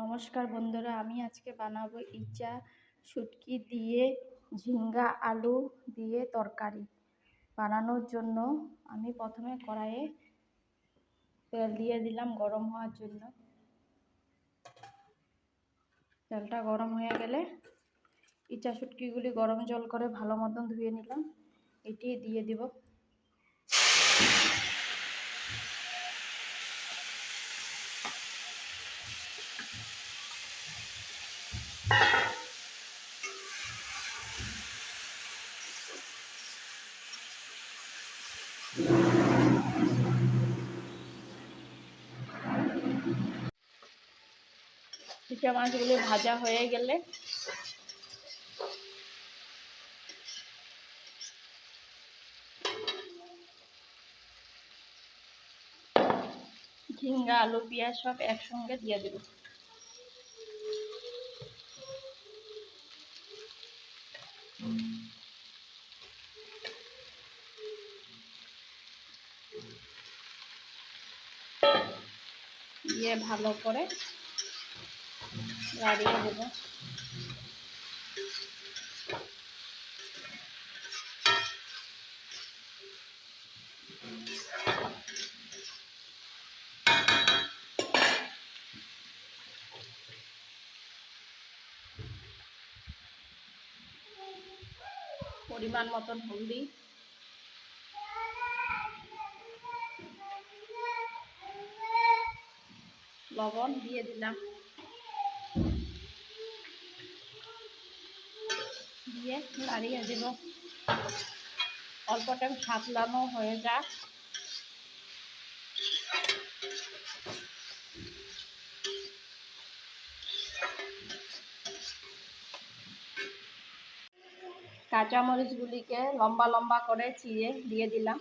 নমস্কার বন্ধুরা, আমি আজকে বানাবো ইচা শুটকি দিয়ে ঝিঙ্গা আলু দিয়ে তরকারি। বানানোর জন্য আমি প্রথমে কড়াইয়ে তেল দিয়ে দিলাম গরম হওয়ার জন্য। তেলটা গরম হয়ে গেলে ইচা শুটকিগুলি গরম জল করে ভালো মতন ধুয়ে নিলাম। এটি দিয়ে দিব চিটা মাছগুলি ভাজা হয়ে গেলে ঝিঙ্গা আলু পেঁয়াজ সব একসঙ্গে দিয়ে দেব। দিয়ে ভালো করে গাড়িয়ে দেব। পরিমাণ মতন হলদি। লবণ দিয়ে দিলাম। দিয়ে নাড়িয়ে দেব। অল্প টাইম সাতলানো হয়ে যাক। কাঁচামরিচগুলিকে লম্বা লম্বা করে চিড়ে দিয়ে দিলাম।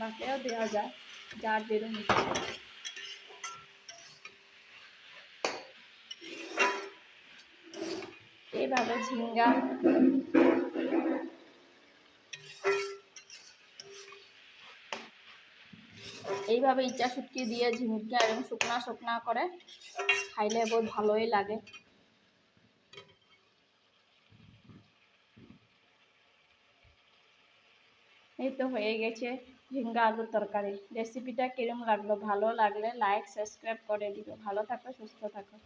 বাকিও দেওয়া যায়, যার যেরকম এইভাবে ঝিঙ্গা। এইভাবে ইচ্ছা শুটকি দিয়ে ঝিঙ্গা এবং শুকনা শুকনা করে খাইলে বহুত ভালোই লাগে। এই তো হয়ে গেছে। ঝিঙ্গা আলুর তরকারি। রেসিপিটা কিরম লাগল? ভালো লাগলে লাইক সাবস্ক্রাইব করে দিবে। ভালো থাকো, সুস্থ থাকো।